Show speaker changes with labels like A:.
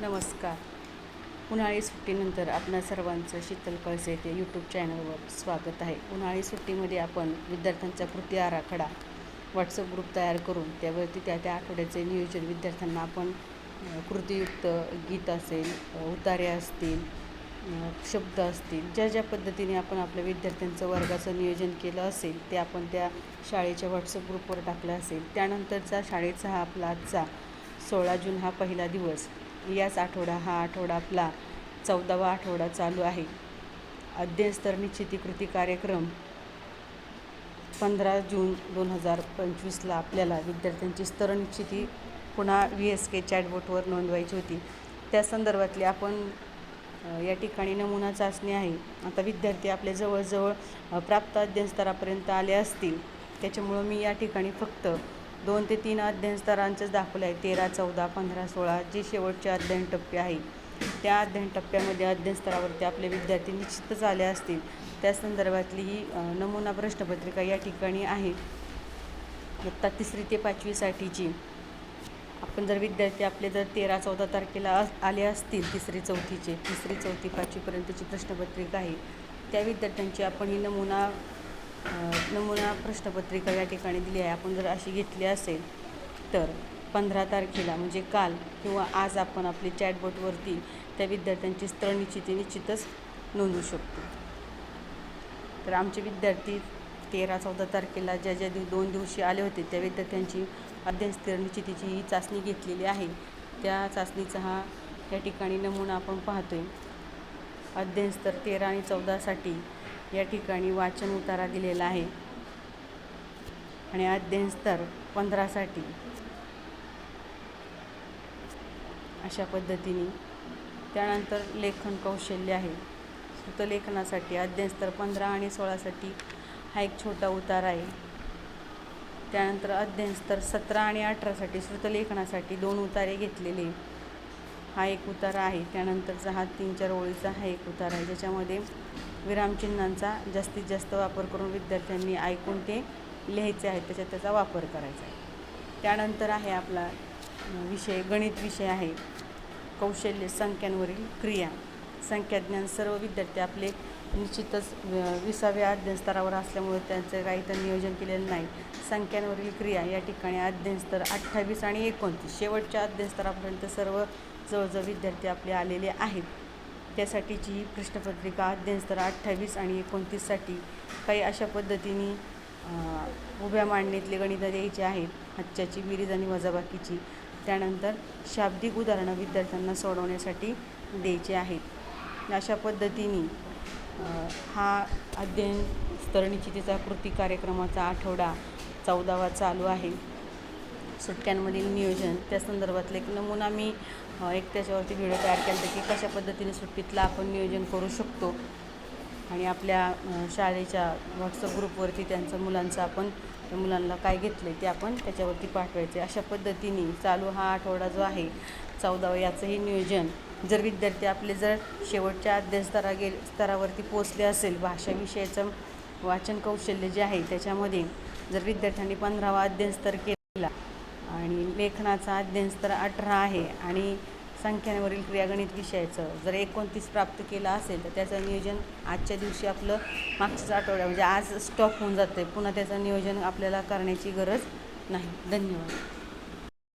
A: नमस्कार. उन्हाळी सुट्टीनंतर आपणा सर्वांचं शीतल कळसे येथे यूट्यूब चॅनलवर स्वागत आहे. उन्हाळी सुट्टीमध्ये आपण विद्यार्थ्यांचा कृती आराखडा व्हॉट्सअप ग्रुप तयार करून त्यावरती त्या त्या आठवड्याचे नियोजन विद्यार्थ्यांना आपण कृतीयुक्त गीत असेल उतारे असतील शब्द असतील ज्या ज्या पद्धतीने आपण आपल्या विद्यार्थ्यांचं वर्गाचं नियोजन केलं असेल ते आपण त्या शाळेच्या व्हॉट्सअप ग्रुपवर टाकलं असेल. त्यानंतरचा शाळेचा हा आपला आजचा सोळा जून हा पहिला दिवस. याच आठवडा हा आठवडा आपला चौदावा आठवडा चालू आहे. अध्ययन स्तर निश्चिती कृती कार्यक्रम पंधरा जून दोन हजार पंचवीसला आपल्याला विद्यार्थ्यांची स्तर निश्चिती पुन्हा व्ही एस के चॅटबोटवर नोंदवायची होती. त्या संदर्भातली आपण या ठिकाणी नमुना चाचणी आहे. आता विद्यार्थी आपल्या जवळजवळ प्राप्त अध्ययन स्तरापर्यंत आले असतील. त्याच्यामुळं मी या ठिकाणी फक्त दोन ते तीन अध्ययन स्तरांचंच दाखवलं आहे तेरा चौदा पंधरा सोळा जे शेवटचे अध्ययन टप्पे आहे. त्या अध्ययन टप्प्यामध्ये अध्ययन स्तरावरती आपले विद्यार्थी निश्चितच आले असतील. त्या संदर्भातली ही नमुना प्रश्नपत्रिका या ठिकाणी आहे. इयत्ता तिसरी ते पाचवीसाठीची. आपण जर विद्यार्थी आपले जर तेरा चौदा तारखेला आले असतील तिसरी चौथीचे तिसरी चौथी पाचवीपर्यंतची प्रश्नपत्रिका आहे. त्या विद्यार्थ्यांची आपण ही नमुना नमुना प्रश्नपत्रिका या ठिकाणी दिली आहे. आपण जर अशी घेतली असेल तर पंधरा तारखेला म्हणजे काल किंवा आज आपण आपली चॅटबोटवरती त्या विद्यार्थ्यांची स्थळ निश्चिती निश्चितच नोंदवू शकतो. तर आमचे विद्यार्थी तेरा चौदा तारखेला ज्या ज्या दिव दोन दिवशी आले होते त्या विद्यार्थ्यांची अध्ययन स्थिर निश्चितीची ही चाचणी घेतलेली आहे. त्या चाचणीचा हा या ठिकाणी नमुना आपण पाहतो आहे अध्ययन स्तर तेरा आणि चौदासाठी या ठिकाणी वाचन उतारा दिलेला आहे. आणि अध्ययन स्तर पंधरासाठी. अशा पद्धतीने. त्यानंतर लेखन कौशल्य आहे. श्रुतलेखनासाठी अध्ययन स्तर पंधरा आणि सोळासाठी हा एक छोटा उतार आहे. त्यानंतर अध्ययन स्तर सतरा आणि अठरासाठी श्रुतलेखनासाठी दोन उतारे घेतलेले. हा एक उतारा आहे. त्यानंतरचा हा तीन चार ओळीचा हा एक उतारा आहे. ज्याच्यामध्ये विरामचिन्हांचा जास्तीत जास्त वापर करून विद्यार्थ्यांनी ऐकून ते लिहायचे आहे त्याच्यात त्याचा वापर करायचा आहे. त्यानंतर आहे आपला विषय गणित विषय आहे. कौशल्य संख्यांवरील क्रिया. संख्याज्ञान सर्व विद्यार्थी आपले निश्चितच विसाव्या अध्ययन स्तरावर असल्यामुळे त्यांचं काही तर नियोजन केलेलं नाही. संख्यांवरील क्रिया या ठिकाणी अध्ययन स्तर अठ्ठावीस आणि एकोणतीस. शेवटच्या अध्ययन स्तरापर्यंत सर्व जवळजवळ विद्यार्थी आपले आलेले आहेत. त्यासाठीची प्रश्नपत्रिका अध्ययनस्तर अठ्ठावीस आणि एकोणतीससाठी काही अशा पद्धतीने उभ्या मांडणीतले गणितं द्यायचे आहेत हातच्याची विरीज आणि वजाबाकीची. त्यानंतर शाब्दिक उदाहरणं विद्यार्थ्यांना सोडवण्यासाठी द्यायचे आहेत. अशा पद्धतीने हा अध्ययन तिचा कृती कार्यक्रमाचा आठवडा चौदावा चालू आहे. सुट्ट्यांमधील नियोजन त्या संदर्भातलं एक नमुना मी एक त्याच्यावरती व्हिडिओ तयार केला होता की कशा पद्धतीने सुट्टीतलं आपण नियोजन करू शकतो. आणि आपल्या शाळेच्या व्हॉट्सअप ग्रुपवरती त्यांचं मुलांचं आपण त्या मुलांना काय घेतलं ते आपण त्याच्यावरती पाठवायचे. अशा पद्धतीने चालू हा आठवडा जो आहे चौदावा याचंही नियोजन. जर विद्यार्थी आपले जर शेवटच्या अध्ययन स्तरा गे स्तरावरती पोचले असेल भाषा विषयाचं वाचन कौशल्य जे आहे त्याच्यामध्ये जर विद्यार्थ्यांनी पंधरावा अध्ययन स्तर केला लेखनाचा अध्ययनस्तर अठरा आहे आणि संख्यांवरील क्रियागणित विषयाचं जर एकोणतीस प्राप्त केलं असेल तर त्याचं नियोजन आजच्या दिवशी आपलं मागच्याच आठवड्या म्हणजे आज स्टॉप होऊन जातं आहे पुन्हा त्याचं नियोजन आपल्याला करण्याची गरज नाही. धन्यवाद.